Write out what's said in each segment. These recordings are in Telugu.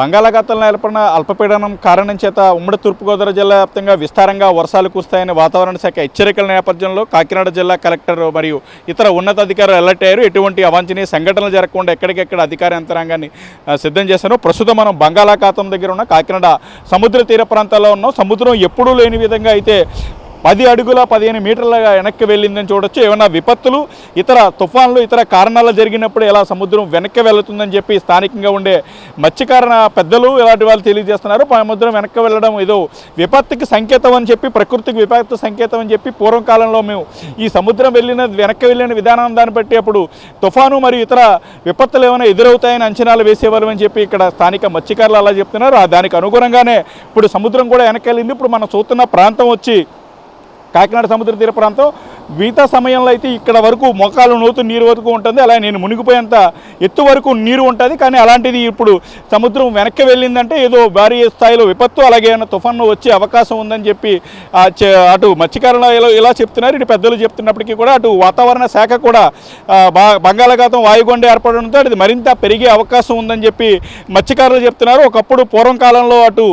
బంగాళాఖాతంలో ఏర్పడిన అల్పపీడనం కారణం చేత ఉమ్మడి తూర్పుగోదావరి జిల్లా వ్యాప్తంగా విస్తారంగా వర్షాలు కురుస్తాయని వాతావరణ శాఖ హెచ్చరికల నేపథ్యంలో కాకినాడ జిల్లా కలెక్టర్ మరియు ఇతర ఉన్నతాధికారులు అలర్ట్ అయ్యారు. ఎటువంటి అవాంఛనీయ సంఘటనలు జరగకుండా ఎక్కడికెక్కడ అధికార యంత్రాంగాన్ని సిద్ధం చేశారు. ప్రస్తుతం మనం బంగాళాఖాతం దగ్గర ఉన్న కాకినాడ సముద్ర తీర ప్రాంతాల్లో ఉన్నాం. సముద్రం ఎప్పుడూ లేని విధంగా అయితే పది అడుగుల పదిహేను మీటర్లుగా వెనక్కి వెళ్ళిందని చూడొచ్చు. ఏమైనా విపత్తులు ఇతర తుఫాన్లు ఇతర కారణాలు జరిగినప్పుడు ఎలా సముద్రం వెనక్కి వెళుతుందని చెప్పి స్థానికంగా ఉండే మత్స్యకార పెద్దలు ఇలాంటి వాళ్ళు తెలియజేస్తున్నారు. సముద్రం వెనక్కి వెళ్ళడం ఏదో విపత్తుకి సంకేతం అని చెప్పి ప్రకృతికి విపత్తు సంకేతం అని చెప్పి పూర్వకాలంలో మేము ఈ సముద్రం వెళ్ళిన వెనక్కి వెళ్ళిన విధానం దాన్ని బట్టి అప్పుడు తుఫాను మరియు ఇతర విపత్తులు ఏమైనా ఎదురవుతాయని అంచనాలు వేసేవాళ్ళు అని చెప్పి ఇక్కడ స్థానిక మత్స్యకారులు అలా చెప్తున్నారు. ఆ దానికి అనుగుణంగానే ఇప్పుడు సముద్రం కూడా వెనక్కి వెళ్ళింది. ఇప్పుడు మనం చూస్తున్న ప్రాంతం వచ్చి కాకినాడ సముద్ర తీర ప్రాంతం. మిగతా సమయంలో అయితే ఇక్కడ వరకు మొక్కలు నూతు నీరు వరకు ఉంటుంది. అలా నేను మునిగిపోయేంత ఎత్తు వరకు నీరు ఉంటుంది. కానీ అలాంటిది ఇప్పుడు సముద్రం వెనక్కి వెళ్ళిందంటే ఏదో భారీ స్థాయిలో విపత్తు అలాగే ఏమైనా తుఫాను వచ్చే అవకాశం ఉందని చెప్పి అటు మత్స్యకారులు ఇలా చెప్తున్నారు. ఇటు పెద్దలు చెప్తున్నప్పటికీ కూడా అటు వాతావరణ శాఖ కూడా బా బంగాళాఖాతం వాయుగుండ ఏర్పడడంతో అది మరింత పెరిగే అవకాశం ఉందని చెప్పి మత్స్యకారులు చెప్తున్నారు. ఒకప్పుడు పూర్వం కాలంలో అటు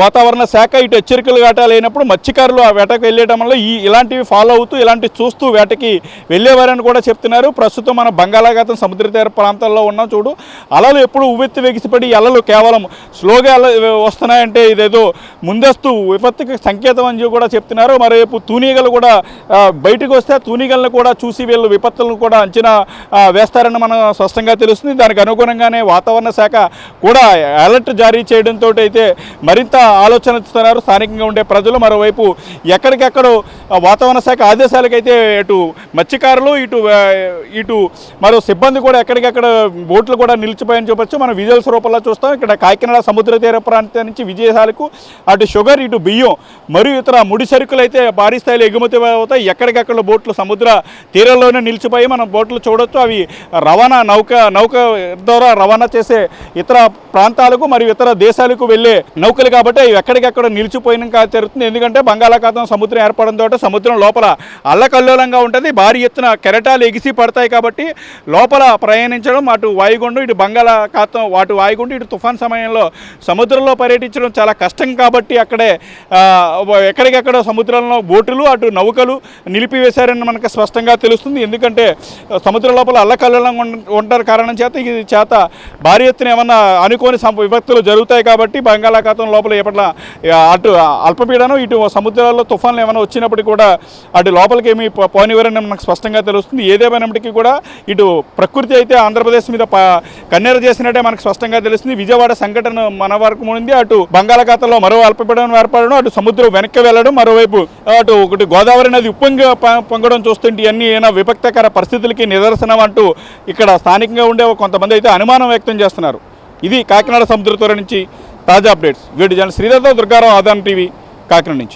వాతావరణ శాఖ ఇటు హెచ్చరికలు వేట లేనప్పుడు మత్స్యకారులు ఆ వేటకు వెళ్ళేయడం వల్ల ఈ ఇలాంటివి ఫాలో అవుతూ ఇలాంటివి చూస్తూ వేటకి వెళ్ళేవారని కూడా చెప్తున్నారు. ప్రస్తుతం మన బంగాళాఖాతం సముద్ర తీర ప్రాంతాల్లో ఉన్నాం చూడు. అలలు ఎప్పుడు ఉవ్వెత్తి వెగిసిపడి అలలు కేవలం స్లోగా అల వస్తున్నాయంటే ఇదేదో ముందస్తు విపత్తుకి సంకేతం అని కూడా చెప్తున్నారు. మరోవైపు తూనీగలు కూడా బయటకు వస్తే తూనీగలను కూడా చూసి వీళ్ళు విపత్తులను కూడా అంచనా వేస్తారని మనం స్పష్టంగా తెలుస్తుంది. దానికి అనుగుణంగానే వాతావరణ శాఖ కూడా అలర్ట్ జారీ చేయడంతో అయితే మరింత ఆలోచనస్తున్నారు. స్థానికంగా ఉండే ప్రజలు మరోవైపు ఎక్కడికెక్కడో వాతావరణ శాఖ ఆదేశాలకైతే ఇటు మత్స్యకారులు ఇటు ఇటు మరో సిబ్బంది కూడా ఎక్కడికెక్కడ బోట్లు కూడా నిలిచిపోయని చూపొచ్చు మనం విజువల్స్ రూపంలో చూస్తాం. ఇక్కడ కాకినాడ సముద్ర తీర ప్రాంతం నుంచి విజయశాలకు అటు షుగర్ ఇటు బియ్యం మరియు ఇతర ముడి సరుకులు అయితే భారీ స్థాయిలో ఎగుమతి అవుతాయి. ఎక్కడికెక్కడ బోట్లు సముద్ర తీరంలోనే నిలిచిపోయి మనం బోట్లు చూడొచ్చు. అవి రవాణా నౌక నౌక ద్వారా రవాణా చేసే ఇతర ప్రాంతాలకు మరియు ఇతర దేశాలకు వెళ్ళే నౌకలు కాబట్టి అవి ఎక్కడికెక్కడ నిలిచిపోయినాక జరుగుతుంది ఎందుకంటే బంగాళాఖాతం సముద్రం ఏర్పడంతో సముద్రం లోపల అల్లకల్లోలంగా ఉంటుంది. భారీ ఎత్తున కెరటాలు ఎగిసి పడతాయి కాబట్టి లోపల ప్రయాణించడం అటు వాయుగుండం ఇటు బంగాళాఖాతం అటు వాయుగుండం ఇటు తుఫాన్ సమయంలో సముద్రంలో పర్యటించడం చాలా కష్టం కాబట్టి అక్కడే ఎక్కడికెక్కడ సముద్రంలో బోటులు అటు నౌకలు నిలిపివేశారని మనకు స్పష్టంగా తెలుస్తుంది. ఎందుకంటే సముద్రం లోపల అల్లకల్లంగా ఉంటారు కారణం చేత ఇది చేత భారీ ఎత్తున ఏమన్నా అనుకోని సం- విపత్తులు జరుగుతాయి కాబట్టి బంగాళాఖాతం లోపల రేపట్ల అటు అల్పపీడనం ఇటు సముద్రాల్లో తుఫాన్లు ఏమైనా వచ్చినప్పటికీ కూడా అటు లోపలికి ఏమి పోనివరని మనకు స్పష్టంగా తెలుస్తుంది. ఏదేమైనప్పటికీ కూడా ఇటు ప్రకృతి అయితే ఆంధ్రప్రదేశ్ మీద కన్నెర చేసినట్టే మనకు స్పష్టంగా తెలుస్తుంది. విజయవాడ సంఘటన మన వరకు ఉంది అటు బంగాళాఖాతంలో మరో అల్పపీడనం ఏర్పడడం అటు సముద్రం వెనక్కి వెళ్ళడం మరోవైపు అటు ఒకటి గోదావరి నది ఉప్పొంగి పొంగడం చూస్తుంటే ఇవన్నీ ఏమైనా విపక్తకర పరిస్థితులకి నిదర్శనం అంటూ ఇక్కడ స్థానికంగా ఉండే కొంతమంది అయితే అనుమానం వ్యక్తం చేస్తున్నారు. ఇది కాకినాడ సముద్ర నుంచి తాజా అప్డేట్స్. వీడి జన శ్రీధర్తో దుర్గారావు ఆదాన్ టీవీ కాకినాడ నుంచి.